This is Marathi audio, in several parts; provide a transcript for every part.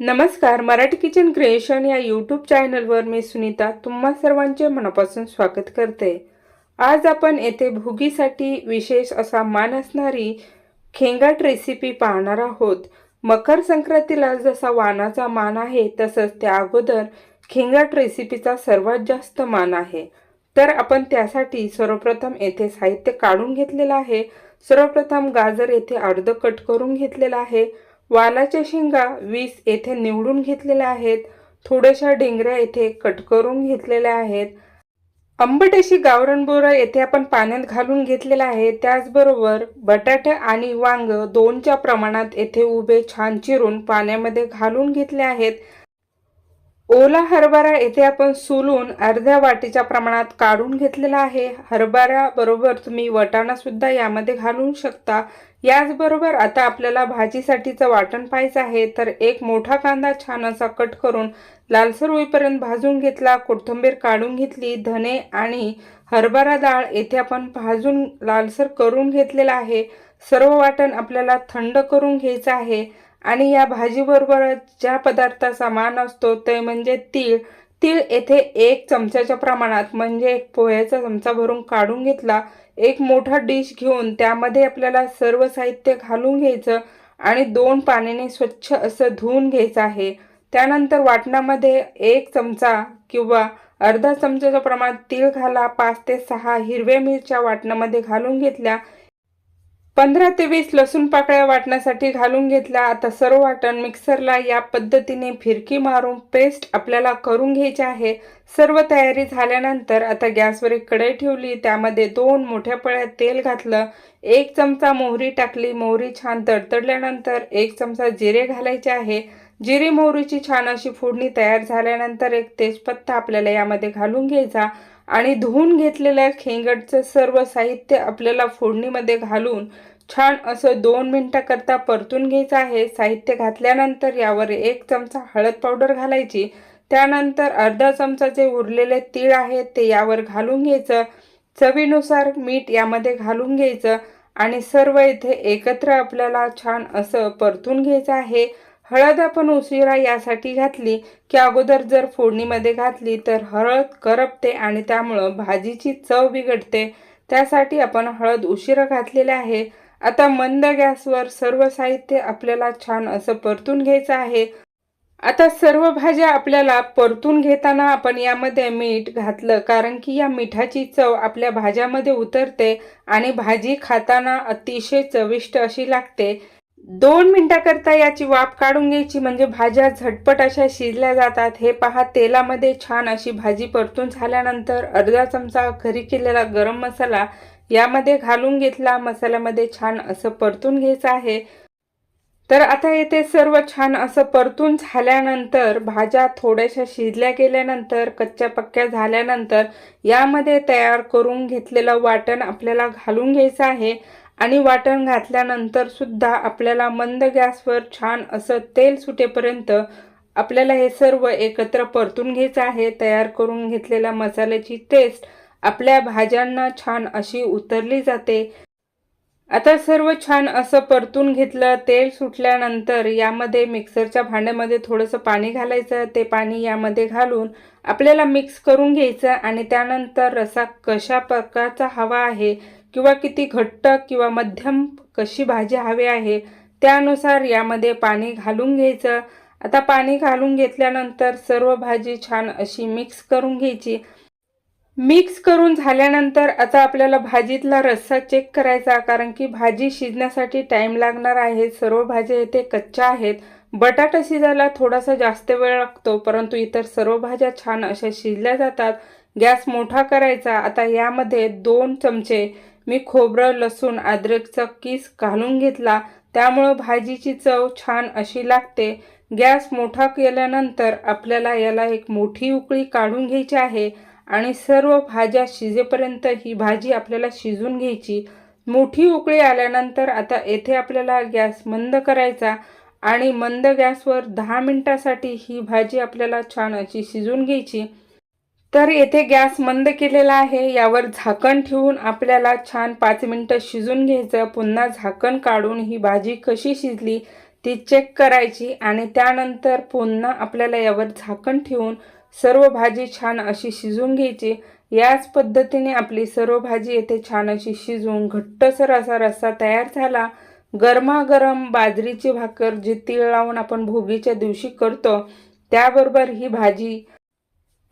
नमस्कार मराठी किचन क्रिएशन या यूट्यूब चॅनलवर मी सुनीता तुम्हा सर्वांचे मनापासून स्वागत करते. आज आपण येथे भुगीसाठी विशेष असा मान असणारी खेंगाट रेसिपी पाहणार आहोत. मकर संक्रांतीला जसा वाणाचा मान आहे तसंच त्या अगोदर खेंगाट रेसिपीचा सर्वात जास्त मान आहे. तर आपण त्यासाठी सर्वप्रथम येथे साहित्य काढून घेतलेलं आहे. सर्वप्रथम गाजर येथे अर्ध कट करून घेतलेलं आहे. वालाच्या शेंगा वीस येथे निवडून घेतलेल्या आहेत. थोड्याशा डिंगऱ्या येथे कट करून घेतलेल्या आहेत. आंबट अशी गावरण बोरं येथे आपण पाण्यात घालून घेतलेलं आहे त्याचबरोबर बटाटे आणि वांग दोनच्या प्रमाणात येथे उभे छान चिरून पाण्यामध्ये घालून घेतले आहेत. ओला हरभरा येथे आपण सोलून अर्ध्या वाटीच्या प्रमाणात काढून घेतलेला आहे. हरभरा बरोबर तुम्ही वटाणा सुद्धा यामध्ये घालून शकता. याचबरोबर आता आपल्याला भाजीसाठीचं वाटण पाहायचं आहे. तर एक मोठा कांदा छान असा कट करून लालसर होईपर्यंत भाजून घेतला. कोथिंबीर काढून घेतली. धने आणि हरभरा डाळ येथे आपण भाजून लालसर करून घेतलेला आहे. सर्व वाटण आपल्याला थंड करून घ्यायचं आहे. आणि या भाजीबरोबर ज्या पदार्थाचा मान असतो ते म्हणजे तीळ. तीळ येथे एक चमच्याच्या प्रमाणात म्हणजे एक पोह्याचा चमचा भरून काढून घेतला. एक मोठा डिश घेऊन त्यामध्ये आपल्याला सर्व साहित्य घालून घ्यायचं आणि दोन पाण्याने स्वच्छ असं धुवून घ्यायचं आहे. त्यानंतर वाटणामध्ये एक चमचा किंवा अर्धा चमच्याच्या प्रमाणात तीळ घाला. पाच ते सहा हिरव्या मिरच्या वाटणामध्ये घालून घेतल्या. पंधरा ते वीस लसूण पाकळ्या वाटण्यासाठी घालून घेतल्या. आता सर्व वाटण मिक्सरला या पद्धतीने फिरकी मारून पेस्ट आपल्याला करून घ्यायची आहे. सर्व तयारी झाल्यानंतर आता गॅसवर एक कढई ठेवली. त्यामध्ये दोन मोठ्या पळ्यात तेल घातलं. एक चमचा मोहरी टाकली. मोहरी छान तडतडल्यानंतर एक चमचा जिरे घालायचे आहे. जिरे मोहरीची छान अशी फोडणी तयार झाल्यानंतर एक तेजपत्ता आपल्याला यामध्ये घालून घ्यायचा. आणि धुवून घेतलेल्या खेंगडचं सर्व साहित्य आपल्याला फोडणीमध्ये घालून छान असं दोन मिनटाकरता परतून घ्यायचं आहे. साहित्य घातल्यानंतर यावर एक चमचा हळद पावडर घालायची. त्यानंतर अर्धा चमचा जे उरलेले तीळ आहेत ते यावर घालून घ्यायचं. चवीनुसार मीठ यामध्ये घालून घ्यायचं. आणि सर्व इथे एकत्र आपल्याला छान असं परतून घ्यायचं आहे. हळद आपण उशिरा यासाठी घातली की अगोदर जर फोडणीमध्ये घातली तर हळद करपते आणि त्यामुळं भाजीची चव बिघडते. त्यासाठी आपण हळद उशिरा घातलेले आहे. आता मंद गॅसवर सर्व साहित्य आपल्याला छान असं परतून घ्यायचं आहे. आता सर्व भाज्या आपल्याला परतून घेताना आपण यामध्ये मीठ घातलं कारण की या मिठाची चव आपल्या भाज्यामध्ये उतरते आणि भाजी खाताना अतिशय चविष्ट अशी लागते. दोन मिनटाकरता याची वाफ काढून घ्यायची म्हणजे भाज्या झटपट अशा शिजल्या जातात. हे पहा तेलामध्ये छान अशी भाजी परतून झाल्यानंतर अर्धा चमचा घरी केलेला गरम मसाला यामध्ये घालून घेतला. मसाल्यामध्ये छान असं परतून घ्यायचं आहे. तर आता येथे सर्व छान असं परतून झाल्यानंतर भाज्या थोड्याशा शिजल्या गेल्यानंतर कच्च्या पक्क्या झाल्यानंतर यामध्ये तयार करून घेतलेलं वाटण आपल्याला घालून घ्यायचं आहे. आणि वाटण घातल्यानंतर सुद्धा आपल्याला मंद गॅसवर छान असं तेल सुटेपर्यंत आपल्याला हे सर्व एकत्र परतून घ्यायचं आहे. तयार करून घेतलेल्या मसाल्याची टेस्ट आपल्या भाज्यांना छान अशी उतरली जाते. आता सर्व छान असं परतून घेतलं तेल सुटल्यानंतर यामध्ये मिक्सरच्या भांड्यामध्ये थोडंसं पाणी घालायचं. ते पाणी यामध्ये घालून आपल्याला मिक्स करून घ्यायचं आणि त्यानंतर रसा कशा प्रकारचा हवा आहे किंवा किती घट्ट किंवा मध्यम कशी भाजी हवी आहे त्यानुसार यामध्ये पाणी घालून घ्यायचं. आता पाणी घालून घेतल्यानंतर सर्व भाजी छान अशी मिक्स करून घ्यायची. मिक्स करून झाल्यानंतर आता आपल्याला भाजीतला रस्सा चेक करायचा कारण की भाजी शिजण्यासाठी टाईम लागणार आहे. सर्व भाज्या येथे कच्च्या आहेत. बटाटा शिजायला थोडासा जास्त वेळ लागतो परंतु इतर सर्व भाज्या छान अशा शिजल्या जातात. गॅस मोठा करायचा. आता यामध्ये दोन चमचे मी खोबरं लसूण अद्रकचा किस घालून घेतला. त्यामुळं भाजीची चव छान अशी लागते. गॅस मोठा केल्यानंतर आपल्याला याला एक मोठी उकळी काढून घ्यायची आहे आणि सर्व भाज्या शिजेपर्यंत ही भाजी आपल्याला शिजून घ्यायची. मोठी उकळी आल्यानंतर आता येथे आपल्याला गॅस मंद करायचा. आणि मंद गॅसवर दहा मिनटासाठी ही भाजी आपल्याला छान अशी शिजून घ्यायची. तर येथे गॅस मंद केलेला आहे. यावर झाकण ठेवून आपल्याला छान पाच मिनटं शिजून घ्यायचं. पुन्हा झाकण काढून ही भाजी कशी शिजली ती चेक करायची आणि त्यानंतर पुन्हा आपल्याला यावर झाकण ठेवून सर्व भाजी छान अशी शिजून घ्यायची. याच पद्धतीने आपली सर्व भाजी येथे छान अशी शिजवून घट्टसर असा रस्सा तयार झाला. गरमागरम बाजरीची भाकर जी तीळ लावून आपण भोगीच्या दिवशी करतो त्याबरोबर ही भाजी.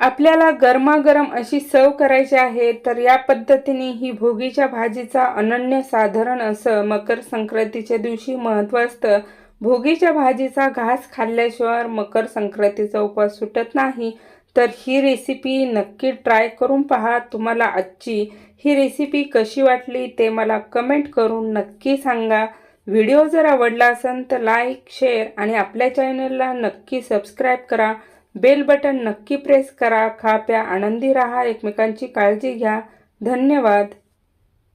आपल्याला गरमागरम अशी सर्व करायची आहे तर या पद्धतीने ही भोगीच्या भाजीचा अनन्य साधारण असं मकर संक्रांतीच्या दिवशी महत्त्व असतं. भोगीच्या भाजीचा घास खाल्ल्याशिवाय मकर संक्रांतीचा उपवास सुटत नाही. तर ही रेसिपी नक्की ट्राय करून पहा. तुम्हाला आजची ही रेसिपी कशी वाटली ते मला कमेंट करून नक्की सांगा. व्हिडिओ जर आवडला असेल तर लाईक शेअर आणि आपल्या चॅनलला नक्की सबस्क्राईब करा. बेल बटन नक्की प्रेस करा. खा प्या आनंदी राहा. एकमेकांची काळजी घ्या. धन्यवाद.